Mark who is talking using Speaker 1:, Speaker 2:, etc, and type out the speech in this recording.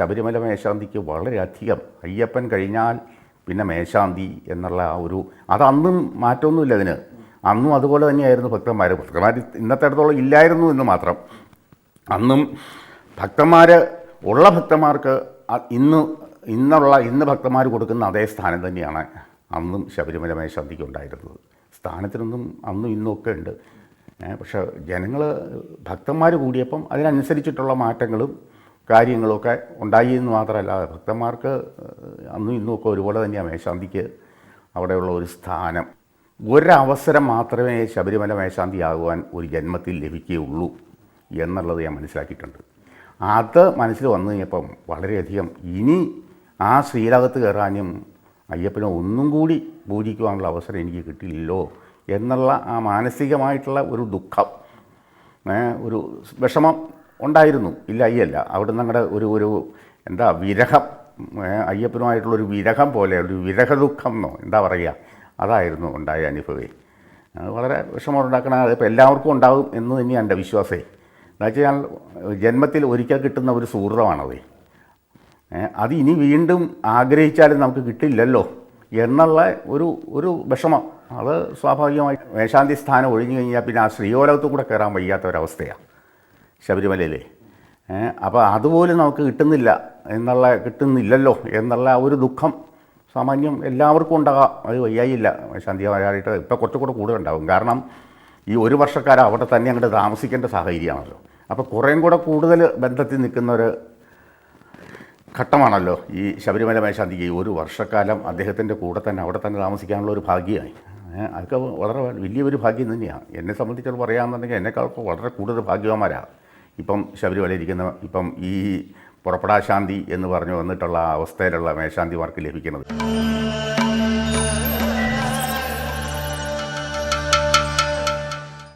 Speaker 1: ശബരിമല മേശാന്തിക്ക് വളരെയധികം അയ്യപ്പൻ കഴിഞ്ഞാൽ പിന്നെ മേശാന്തി എന്നുള്ള ആ ഒരു അതന്നും മാറ്റമൊന്നുമില്ല അതിന്. അന്നും അതുപോലെ തന്നെയായിരുന്നു ഭക്തന്മാർ ഭക്തന്മാർ ഇന്നത്തെ അടുത്തോളം ഇല്ലായിരുന്നു എന്ന് മാത്രം. അന്നും ഭക്തന്മാർ ഉള്ള ഭക്തന്മാർക്ക് ഇന്ന് ഇന്നുള്ള ഇന്ന് ഭക്തന്മാർ കൊടുക്കുന്ന അതേ സ്ഥാനം തന്നെയാണ് അന്നും ശബരിമല മേശാന്തിക്ക് ഉണ്ടായിരുന്നത്. സ്ഥാനത്തിനൊന്നും അന്നും ഇന്നും ഒക്കെ ഉണ്ട്. പക്ഷേ ജനങ്ങൾ ഭക്തന്മാർ കൂടിയപ്പം അതിനനുസരിച്ചിട്ടുള്ള മാറ്റങ്ങളും കാര്യങ്ങളൊക്കെ ഉണ്ടായി എന്ന് മാത്രമല്ല ഭക്തന്മാർക്ക് അന്നും ഇന്നും ഒക്കെ ഒരുപോലെ തന്നെയാണ് മേശാന്തിക്ക് അവിടെയുള്ള ഒരു സ്ഥാനം. ഒരവസരം മാത്രമേ ശബരിമല മേശാന്തി ആകുവാൻ ഒരു ജന്മത്തിൽ ലഭിക്കുകയുള്ളൂ എന്നുള്ളത് ഞാൻ മനസ്സിലാക്കിയിട്ടുണ്ട്. അത് മനസ്സിൽ വന്നു കഴിഞ്ഞപ്പം വളരെയധികം ഇനി ആ ശ്രീലകത്ത് കയറാനും അയ്യപ്പനെ ഒന്നും കൂടി പൂജിക്കുവാനുള്ള അവസരം എനിക്ക് കിട്ടിയില്ലല്ലോ എന്നുള്ള ആ മാനസികമായിട്ടുള്ള ഒരു ദുഃഖം ഒരു വിഷമം ഉണ്ടായിരുന്നു. ഇല്ല അയ്യല്ല. അവിടെ ഞങ്ങളുടെ ഒരു ഒരു എന്താ വിരഹം അയ്യപ്പനുമായിട്ടുള്ള അയ്യപ്പനുമായിട്ടുള്ളൊരു വിരഹം പോലെ ഒരു വിരഹ ദുഃഖം എന്നോ എന്താ പറയുക അതായിരുന്നു ഉണ്ടായ അനുഭവേ. വളരെ വിഷമം ഉണ്ടാക്കണ അതിപ്പോൾ എല്ലാവർക്കും ഉണ്ടാകും എന്ന് തന്നെയാണ് എന്റെ വിശ്വാസേ. എന്ന് വെച്ചാൽ ജന്മത്തിൽ ഒരിക്കൽ കിട്ടുന്ന ഒരു സുഹൃതമാണത്. അത് ഇനി വീണ്ടും ആഗ്രഹിച്ചാലും നമുക്ക് കിട്ടില്ലല്ലോ എന്നുള്ള ഒരു ഒരു വിഷമം. അത് സ്വാഭാവികമായി മേശാന്തി സ്ഥാനം ഒഴിഞ്ഞു കഴിഞ്ഞാൽ പിന്നെ ആ ശ്രീയോലകത്ത് കൂടെ കയറാൻ വയ്യാത്ത ഒരവസ്ഥയാണ് ശബരിമലയിലെ. അപ്പോൾ അതുപോലും നമുക്ക് കിട്ടുന്നില്ല എന്നുള്ള കിട്ടുന്നില്ലല്ലോ എന്നുള്ള ഒരു ദുഃഖം സാമാന്യം എല്ലാവർക്കും ഉണ്ടാകാം. അത് വയ്യായില്ല. ശാന്തിയായിട്ട് ഇപ്പോൾ കുറച്ചുകൂടെ കൂടുതൽ ഉണ്ടാകും. കാരണം ഈ ഒരു വർഷക്കാലം അവിടെ തന്നെ അങ്ങോട്ട് താമസിക്കേണ്ട സാഹചര്യമാണല്ലോ. അപ്പോൾ കുറേയും കൂടെ കൂടുതൽ ബന്ധത്തിൽ നിൽക്കുന്ന ഒരു ഘട്ടമാണല്ലോ ഈ ശബരിമല മേശാന്തിക്ക് ഒരു വർഷക്കാലം അദ്ദേഹത്തിന്റെ കൂടെ തന്നെ അവിടെ തന്നെ താമസിക്കാനുള്ള ഒരു ഭാഗ്യമായി. അതൊക്കെ വളരെ വലിയൊരു ഭാഗ്യം തന്നെയാണ്. എന്നെ സംബന്ധിച്ചത് പറയാമെന്നുണ്ടെങ്കിൽ എന്നെക്കാൾ വളരെ കൂടുതൽ ഭാഗ്യവാന്മാരാണ് ഇപ്പം ശബരിമല ഇരിക്കുന്ന ഇപ്പം ഈ പുറപ്പെടാശാന്തി എന്ന് പറഞ്ഞു വന്നിട്ടുള്ള അവസ്ഥയിലുള്ള മേശാന്തിമാർക്ക് ലഭിക്കുന്നത്.